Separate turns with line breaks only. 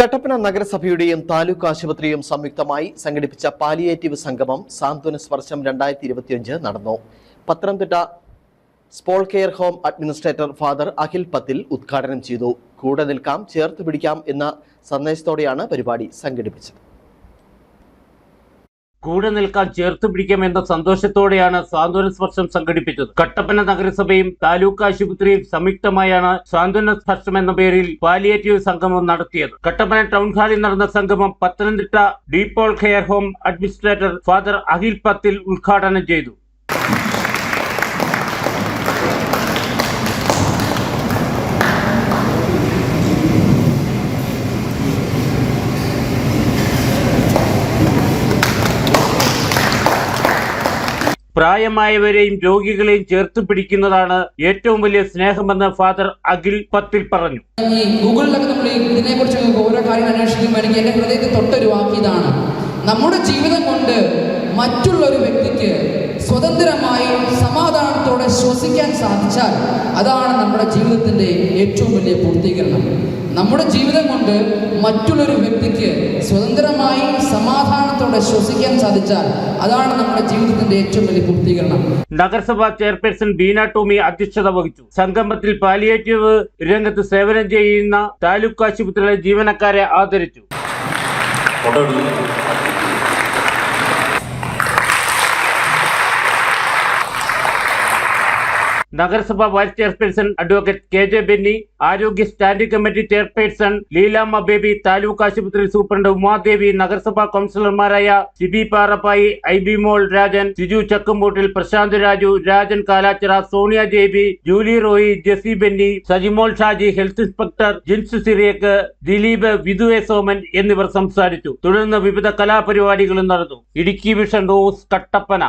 കട്ടപ്പന നഗരസഭയുടെയും താലൂക്ക് ആശുപത്രിയും സംയുക്തമായി സംഘടിപ്പിച്ച പാലിയേറ്റീവ് സംഗമം സാന്ത്വന സ്പർശം രണ്ടായിരത്തി ഇരുപത്തിയഞ്ച് നടന്നു. Pathanamthitta സ്പോൾ care home administrator father Akhil Pathil ഉദ്ഘാടനം ചെയ്തു. കൂടെ നിൽക്കാം ചേർത്ത് പിടിക്കാം എന്ന സന്ദേശത്തോടെയാണ് പരിപാടി സംഘടിപ്പിച്ചത്.
കൂടെ നിൽക്കാൻ ചേർത്ത് പിടിക്കാം എന്ന സന്തോഷത്തോടെയാണ് സാന്ത്വന സ്പർശം സംഘടിപ്പിച്ചത്. കട്ടപ്പന നഗരസഭയും താലൂക്ക് ആശുപത്രിയും സംയുക്തമായാണ് സാന്ത്വന സ്പർശം എന്ന പേരിൽ പാലിയേറ്റീവ് സംഗമം നടത്തിയത്. കട്ടപ്പന ടൗൺ ഹാളിൽ നടന്ന സംഗമം Pathanamthitta Depaul care home administrator father Akhil Pathil ഉദ്ഘാടനം ചെയ്തു. പ്രായമായവരെയും രോഗികളെയും ചേർത്ത് പിടിക്കുന്നതാണ് ഏറ്റവും വലിയ സ്നേഹമെന്ന് ഫാദർ അഖിൽ പത്തിൽ പറഞ്ഞു.
ഗൂഗിളിലൊക്കെ നമ്മൾ ഇതിനെ കുറിച്ച് ഓരോ കാര്യങ്ങൾ അന്വേഷിക്കുമ്പോൾ എനിക്ക് എന്റെ ഹൃദയത്തെ തൊട്ടൊരു നമ്മുടെ ജീവിതം കൊണ്ട് മറ്റുള്ള ഒരു വ്യക്തിക്ക് സ്വതന്ത്രമായി സമാധാനത്തോടെ ശ്വസിക്കാൻ സാധിച്ചാൽ അതാണ് നമ്മുടെ ജീവിതത്തിന്റെ ഏറ്റവും വലിയ പൂർത്തീകരണം. നമ്മുടെ ജീവിതം കൊണ്ട് മറ്റുള്ളൊരു വ്യക്തിക്ക് സ്വതന്ത്രമായി സമാധാനത്തോടെ ശ്വസിക്കാൻ സാധിച്ചാൽ അതാണ് നമ്മുടെ ജീവിതത്തിന്റെ ഏറ്റവും വലിയ പൂർത്തീകരണം.
നഗരസഭാ ചെയർപേഴ്സൺ ബീന ടോമി അധ്യക്ഷത വഹിച്ചു. സംഗമത്തിൽ പാലിയേറ്റീവ് രംഗത്ത് സേവനം ചെയ്യുന്ന താലൂക്ക് ആശുപത്രിയിലെ ജീവനക്കാരെ ആദരിച്ചു. നഗരസഭ vice chairperson advocate K J Benny ആരോഗ്യ standing committee chairperson Leelamma Baby taluk ആശുപത്രി സൂപ്രണ്ട് ഉമാദേവി നഗരസഭാ കൗൺസിലർമാരായ Siby Parappayi Ibimol Rajan Siju Chakkumpoottil Prasanth Raju Rajan Kalachira Sonia Jeby Julie Roy Jessy Benny Sajimol Shaji health inspector Jins Cyriac Dileep Vidhu A Soman എന്നിവർ സംസാരിച്ചു. തുടർന്ന് വിവിധ കലാപരിപാടികളും നടന്നു. Idukki vision Rose Kattappana.